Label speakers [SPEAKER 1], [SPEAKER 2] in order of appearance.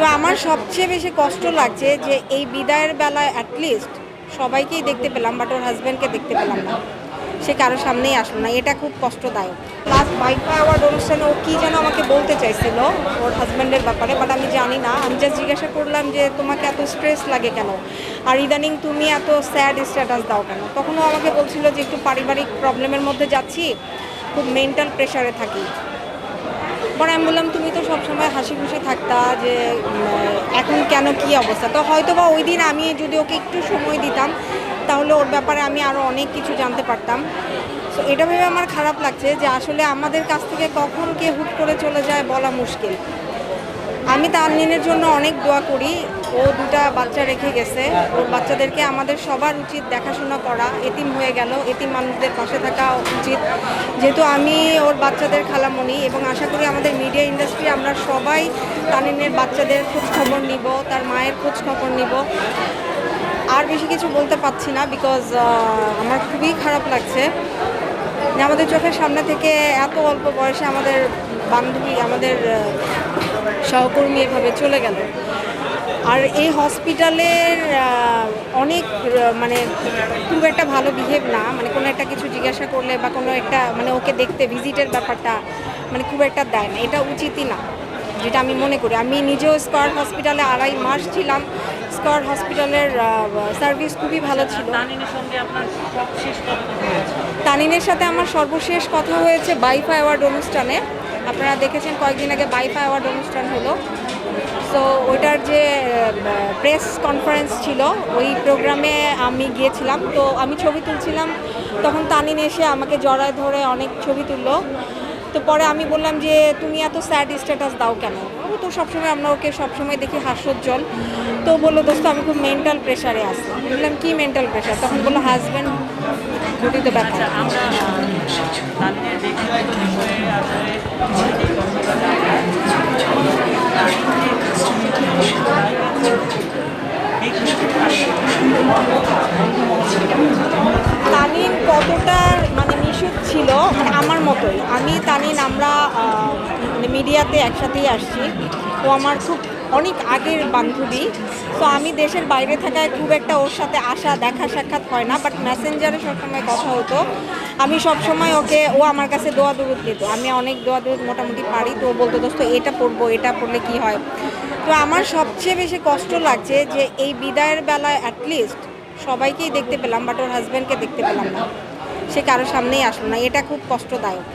[SPEAKER 1] তো আমার সবচেয়ে বেশি কষ্ট লাগছে যে এই বিদায়ের বেলায় অ্যাটলিস্ট সবাইকেই দেখতে পেলাম বাট ওর হাজব্যান্ডকে দেখতে পেলাম না। সে কারও সামনেই আসলো না, এটা খুব কষ্টদায়ক। লাস্ট বাইফা অ্যাওয়ার্ড অনুষ্ঠানে ও কী যেন আমাকে বলতে চাইছিল ওর হাজব্যান্ডের ব্যাপারে বাট আমি জানি না। আমি জাস্ট জিজ্ঞাসা করলাম যে, তোমাকে এত স্ট্রেস লাগে কেন? আর ইদানিং তুমি এত স্যাড স্ট্যাটাস দাও কেন? তখন ও আমাকে বলছিল যে, একটু পারিবারিক প্রবলেমের মধ্যে যাচ্ছি, খুব মেন্টাল প্রেশারে থাকি। পরে আমি বললাম, তুমি তো সবসময় হাসি খুশি থাকতা যে এখন কেন কি অবস্থা? তো হয়তো বা ওই দিন আমি যদি ওকে একটু সময় দিতাম, তাহলে ওর ব্যাপারে আমি আরও অনেক কিছু জানতে পারতাম। তো এটা ভেবে আমার খারাপ লাগছে যে আসলে আমাদের কাছ থেকে কখন কে হুট করে চলে যায় বলা মুশকিল। আমি তানলিনের জন্য অনেক দোয়া করি। ও দুটা বাচ্চা রেখে গেছে। ওর বাচ্চাদেরকে আমাদের সবার উচিত দেখাশোনা করা। এতিম হয়ে গেল। এতিম মানুষদের পাশে থাকা উচিত। যেহেতু আমি ওর বাচ্চাদের খালামণি এবং আশা করি আমাদের মিডিয়া ইন্ডাস্ট্রি, আমরা সবাই তানিনের বাচ্চাদের খোঁজ খবর নিব, তার মায়ের খোঁজ খবর নিব। আর বেশি কিছু বলতে পারছি না বিকজ আমার খুবই খারাপ লাগছে। আমাদের চোখের সামনে থেকে এত অল্প বয়সে আমাদের বান্ধবী, আমাদের সহকর্মী এভাবে চলে গেল। আর এই হসপিটালের অনেক মানে খুব একটা ভালো বিহেভ না। মানে কোনো একটা কিছু জিজ্ঞাসা করলে বা কোনো একটা মানে ওকে দেখতে ভিজিটের ব্যাপারটা মানে খুব একটা দেয় না। এটা উচিতই না যেটা আমি মনে করি। আমি নিজেও স্কোয়ার হসপিটালে আড়াই মাস ছিলাম। স্কোয়ার হসপিটালের সার্ভিস খুবই ভালো ছিল।
[SPEAKER 2] তানিনের
[SPEAKER 1] সাথে আমার সর্বশেষ কথা হয়েছে বাইফা অ্যাওয়ার্ড অনুষ্ঠানে। আপনারা দেখেছেন কয়েকদিন আগে বাইফা অ্যাওয়ার্ড অনুষ্ঠান হলো। সো ওইটার যে প্রেস কনফারেন্স ছিল, ওই প্রোগ্রামে আমি গিয়েছিলাম। তো আমি ছবি তুলছিলাম, তখন তানিন এসে আমাকে জড়ায় ধরে অনেক ছবি তুললো। তো পরে আমি বললাম যে তুমি এত স্যাড স্ট্যাটাস দাও কেন? ও তো সবসময় আমরা ওকে সবসময় দেখি হাস্যোজ্জ্বল। তো বলল দোস্ত আমি খুব মেন্টাল প্রেশারে আছি। আমি বললাম কি মেন্টাল প্রেশার তখন বলল হাজব্যান্ড ঘটিত ব্যাপার।
[SPEAKER 2] আচ্ছা আমরা
[SPEAKER 1] আমার মতোই। আমি, তানিন, আমরা মানে মিডিয়াতে একসাথেই আসছি। ও আমার খুব অনেক আগের বান্ধবী। তো আমি দেশের বাইরে থাকায় খুব একটা ওর সাথে আসা, দেখা সাক্ষাৎ হয় না বাট মেসেঞ্জারে সবসময় কথা হতো। আমি সবসময় ওকে, ও আমার কাছে দোয়া দুরুদ দিত। আমি অনেক দোয়া দুরুদ মোটামুটি পারি। তো ও বলতো, দোস্ত, এটা পড়ব, এটা পড়লে কি হয়? তো আমার সবচেয়ে বেশি কষ্ট লাগছে যে এই বিদায়ের বেলায় অ্যাটলিস্ট সবাইকেই দেখতে পেলাম বাট ওর হাজব্যান্ডকে দেখতে পেলাম না। সে কারোর সামনেই আসলো না। এটা খুব কষ্টদায়ক।